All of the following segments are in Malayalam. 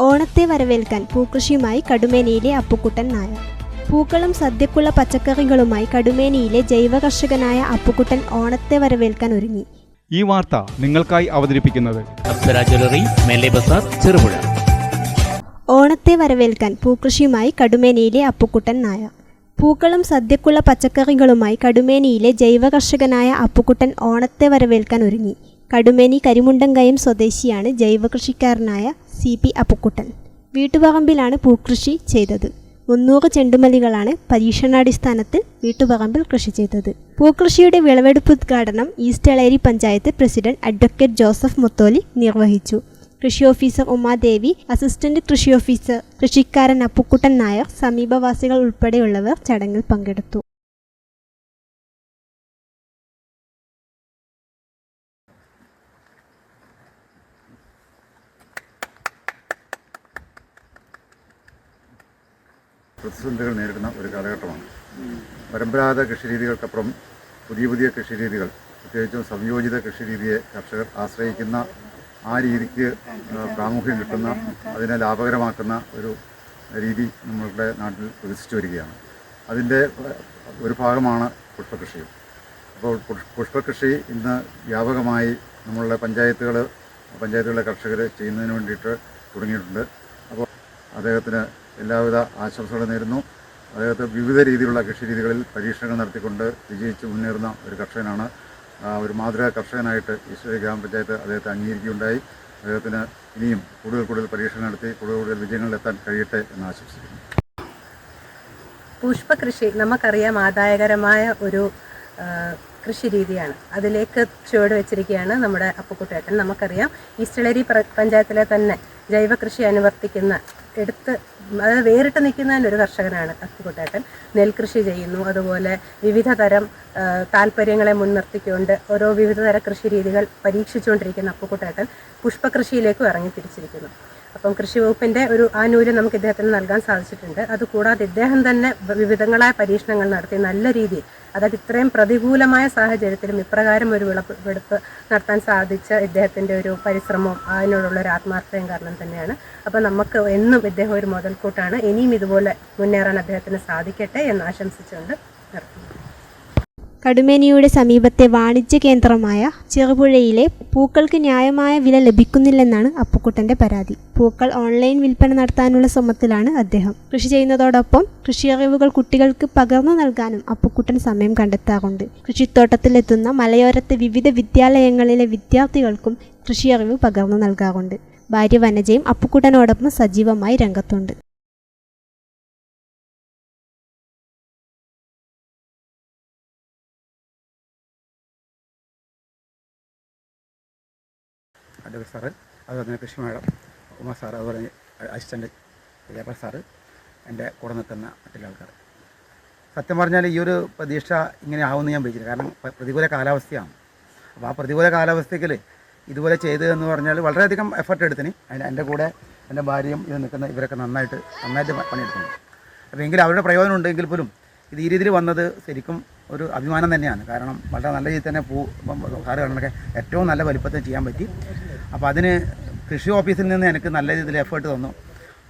ഓണത്തെ വരവേൽക്കാൻ പൂക്കൃഷിയുമായി കടുമേനിയിലെ അപ്പുക്കുട്ടൻ നായർ. പൂക്കളും സദ്യക്കുള്ള പച്ചക്കറികളുമായി കടുമേനിയിലെ ജൈവ കർഷകനായ അപ്പുക്കുട്ടൻ ഓണത്തെ വരവേൽക്കാൻ ഒരുങ്ങി. ഈ വാർത്ത നിങ്ങൾക്കായി അവതരിപ്പിക്കുന്നത് അപ്സര ജ്വല്ലറി മേലെ ചെറുപുഴ. ഓണത്തെ വരവേൽക്കാൻ പൂക്കൃഷിയുമായി കടുമേനിയിലെ അപ്പുക്കുട്ടൻ നായർ. പൂക്കളും സദ്യക്കുള്ള പച്ചക്കറികളുമായി കടുമേനിയിലെ ജൈവ കർഷകനായ അപ്പുക്കുട്ടൻ ഓണത്തെ വരവേൽക്കാൻ ഒരുങ്ങി. കടുമേനി കരിമുണ്ടങ്കയം സ്വദേശിയാണ് ജൈവകൃഷിക്കാരനായ സി പി അപ്പുക്കുട്ടൻ. വീട്ടുപറമ്പിലാണ് പൂക്കൃഷി ചെയ്തത്. മുന്നൂറ് ചെണ്ടുമല്ലികളാണ് പരീക്ഷണാടിസ്ഥാനത്തിൽ വീട്ടുപറമ്പിൽ കൃഷി ചെയ്തത്. പൂക്കൃഷിയുടെ വിളവെടുപ്പ് ഉദ്ഘാടനം east Eleri panchayat president advocate Joseph Mutholi നിർവഹിച്ചു. കൃഷി ഓഫീസർ ഉമാദേവി അസിസ്റ്റന്റ് കൃഷി ഓഫീസർ കൃഷിക്കാരൻ അപ്പുക്കുട്ടൻ നായർ സമീപവാസികൾ ഉൾപ്പെടെയുള്ളവർ ചടങ്ങിൽ പങ്കെടുത്തു. പ്രതിസന്ധികൾ നേരിടുന്ന ഒരു കാലഘട്ടമാണ്. പരമ്പരാഗത കൃഷിരീതികൾക്കപ്പുറം പുതിയ പുതിയ കൃഷിരീതികൾ പ്രത്യേകിച്ചും സംയോജിത കൃഷിരീതിയെ കർഷകർ ആശ്രയിക്കുന്ന ആ രീതിക്ക് പ്രാമുഖ്യം കിട്ടുന്ന അതിനെ ലാഭകരമാക്കുന്ന ഒരു രീതി നമ്മളുടെ നാട്ടിൽ വികസിച്ചു വരികയാണ്. അതിന്റെ ഒരു ഭാഗമാണ് പുഷ്പകൃഷിയും അപ്പോൾ പുഷ്പകൃഷി ഇന്ന് വ്യാപകമായി നമ്മളുടെ പഞ്ചായത്തുകൾ പഞ്ചായത്തുകളിലെ കർഷകർ ചെയ്യുന്നതിന് വേണ്ടിയിട്ട് തുടങ്ങിയിട്ടുണ്ട്. അപ്പോൾ അദ്ദേഹത്തിന് എല്ലാവിധ ആശംസകളും നേരുന്നു. അദ്ദേഹത്തെ വിവിധ രീതിയിലുള്ള കൃഷി രീതികളിൽ പരീക്ഷണങ്ങൾ നടത്തിക്കൊണ്ട് വിജയിച്ച് മുന്നേറുന്ന ഒരു കർഷകനാണ്. ഒരു മാതൃകാ കർഷകനായിട്ട് ഈശ്വരി ഗ്രാമപഞ്ചായത്ത് അദ്ദേഹത്തെ അംഗീകരിക്കുകയുണ്ടായി. അദ്ദേഹത്തിന് ഇനിയും കൂടുതൽ കൂടുതൽ പരീക്ഷണം നടത്തി കൂടുതൽ കൂടുതൽ വിജയങ്ങളിലെത്താൻ കഴിയട്ടെ എന്ന് ആശംസിക്കുന്നു. പുഷ്പകൃഷി നമുക്കറിയാം ആദായകരമായ ഒരു കൃഷി രീതിയാണ്. അതിലേക്ക് ചുവട് വെച്ചിരിക്കുകയാണ് നമ്മുടെ അപ്പുക്കുട്ടേട്ടൻ. നമുക്കറിയാം ഈസ്റ്റളേരി പഞ്ചായത്തിലെ തന്നെ ജൈവകൃഷി അനുവർത്തിക്കുന്ന എടുത്ത് അതായത് വേറിട്ട് നിൽക്കുന്ന ഒരു കർഷകനാണ് അപ്പുക്കുട്ടേട്ടൻ നെൽകൃഷി ചെയ്യുന്നു. അതുപോലെ വിവിധ തരം താല്പര്യങ്ങളെ മുൻനിർത്തിക്കൊണ്ട് ഓരോ വിവിധ തര കൃഷി രീതികൾ പരീക്ഷിച്ചുകൊണ്ടിരിക്കുന്ന അപ്പുക്കുട്ടേട്ടൻ പുഷ്പകൃഷിയിലേക്കും ഇറങ്ങി തിരിച്ചിരിക്കുന്നു. അപ്പം കൃഷി വകുപ്പിന്റെ ഒരു ആനുകൂല്യം നമുക്ക് ഇദ്ദേഹത്തിന് നൽകാൻ സാധിച്ചിട്ടുണ്ട്. അതുകൂടാതെ ഇദ്ദേഹം തന്നെ വിവിധങ്ങളായ പരീക്ഷണങ്ങൾ നടത്തി നല്ല രീതിയിൽ അതായത് ഇത്രയും പ്രതികൂലമായ സാഹചര്യത്തിലും ഇപ്രകാരം ഒരു വിളവെടുപ്പ് നടത്താൻ സാധിച്ച ഇദ്ദേഹത്തിന്റെ ഒരു പരിശ്രമവും അതിനോടുള്ള ഒരു ആത്മാർത്ഥതയും കാരണം തന്നെയാണ്. അപ്പം നമുക്ക് എന്നും ഇദ്ദേഹം ഒരു മുതൽക്കൂട്ടാണ്. ഇനിയും ഇതുപോലെ മുന്നേറാൻ അദ്ദേഹത്തിന് സാധിക്കട്ടെ എന്ന് ആശംസിച്ചുകൊണ്ട് നിർത്തുന്നു. കടുമേനിയുടെ സമീപത്തെ വാണിജ്യ കേന്ദ്രമായ ചെറുപുഴയിലെ പൂക്കൾക്ക് ന്യായമായ വില ലഭിക്കുന്നില്ലെന്നാണ് അപ്പുക്കുട്ടന്റെ പരാതി. പൂക്കൾ ഓൺലൈൻ വിൽപ്പന നടത്താനുള്ള ശ്രമത്തിലാണ് അദ്ദേഹം. കൃഷി ചെയ്യുന്നതോടൊപ്പം കൃഷിയറിവുകൾ കുട്ടികൾക്ക് പകർന്നു നൽകാനും അപ്പുക്കുട്ടൻ സമയം കണ്ടെത്താറുണ്ട്. കൃഷിത്തോട്ടത്തിലെത്തുന്ന മലയോരത്തെ വിവിധ വിദ്യാലയങ്ങളിലെ വിദ്യാർത്ഥികൾക്കും കൃഷിയറിവ് പകർന്നു നൽകാറുണ്ട്. ഭാര്യ വനജയും അപ്പുക്കുട്ടനോടൊപ്പം സജീവമായി രംഗത്തുണ്ട്. അഡ്വക്കേറ്റ് സാറ് അതുപോലെ തന്നെ കൃഷി മേഡം ഉമ സാറ് അതുപോലെ അസിസ്റ്റന്റ് ലേബർ സാറ് എന്റെ കൂടെ നിൽക്കുന്ന മറ്റുള്ള ആൾക്കാർ. സത്യം പറഞ്ഞാൽ ഈ ഒരു പ്രതീക്ഷ ഇങ്ങനെ ആവുമെന്ന് ഞാൻ വിളിച്ചില്ല കാരണം പ്രതികൂല കാലാവസ്ഥയാണ്. അപ്പോൾ ആ പ്രതികൂല കാലാവസ്ഥയ്ക്ക് ഇതുപോലെ ചെയ്ത് എന്ന് പറഞ്ഞാൽ വളരെയധികം എഫർട്ട് എടുത്തിന്. അതിന് എന്റെ കൂടെ എന്റെ ഭാര്യയും ഇത് നിൽക്കുന്ന ഇവരൊക്കെ നന്നായിട്ട് നന്നായിട്ട് പണിയെടുക്കുന്നു. അപ്പോൾ എങ്കിലും അവരുടെ പ്രയോജനം ഉണ്ടെങ്കിൽ പോലും ഇത് ഈ രീതിയിൽ വന്നത് ശരിക്കും ഒരു അഭിമാനം തന്നെയാണ്. കാരണം വളരെ നല്ല രീതിയിൽ തന്നെ പൂ സാറ് കണക്കെ ഏറ്റവും നല്ല വലിപ്പത്തിൽ ചെയ്യാൻ പറ്റി. അപ്പോൾ അതിന് കൃഷി ഓഫീസിൽ നിന്ന് എനിക്ക് നല്ല രീതിയിൽ എഫേർട്ട് തന്നു.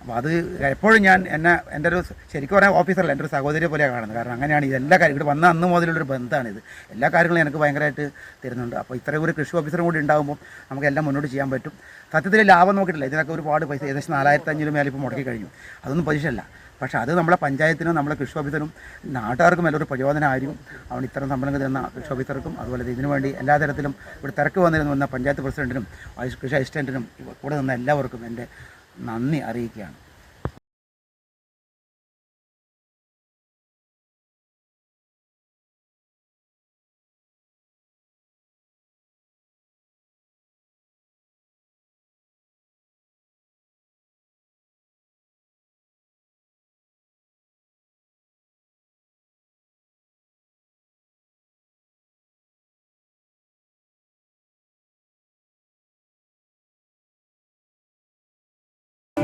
അപ്പോൾ അത് എപ്പോഴും ഞാൻ എന്നെ എന്റെ ഒരു ശരിക്കും പറയാൻ ഓഫീസറല്ല എന്റെ ഒരു സഹോദരിയെ പോലെയാണ് കാണുന്നത്. കാരണം അങ്ങനെയാണ് ഇത് എല്ലാ കാര്യം ഇവിടെ വന്ന അന്ന് മുതലുള്ളൊരു ബന്ധമാണിത്. എല്ലാ കാര്യങ്ങളും എനിക്ക് ഭയങ്കരമായിട്ട് തരുന്നുണ്ട്. അപ്പോൾ ഇത്രയും ഒരു കൃഷി ഓഫീസറും കൂടി ഉണ്ടാകുമ്പോൾ നമുക്ക് എല്ലാം മുന്നോട്ട് ചെയ്യാൻ പറ്റും. സത്യത്തിൽ ലാഭം നോക്കിയിട്ടില്ല. ഇതിനൊക്കെ ഒരുപാട് പൈസ ഏകദേശം നാലായിരത്തി അഞ്ഞൂറ് മേലെ ഇപ്പോൾ മുടക്കി കഴിഞ്ഞു. അതൊന്നും പൈസയല്ല പക്ഷേ അത് നമ്മളെ പഞ്ചായത്തിനും നമ്മളെ കൃഷി ഓഫീസറിനും നാട്ടുകാർക്കും എല്ലാം ഒരു പ്രചോദനമായിരിക്കും. അതുകൊണ്ട് ഇത്തരം സംരംഭം തരുന്ന കൃഷി ഓഫീസർക്കും അതുപോലെ ഇതിനു വേണ്ടി എല്ലാ തരത്തിലും ഇവിടെ തിരക്ക് വന്നിരുന്നു വന്ന പഞ്ചായത്ത് പ്രസിഡന്റിനും കൃഷി അസിസ്റ്റന്റിനും കൂടെ നിന്ന എല്ലാവർക്കും എന്റെ നന്ദി അറിയിക്കുകയാണ്.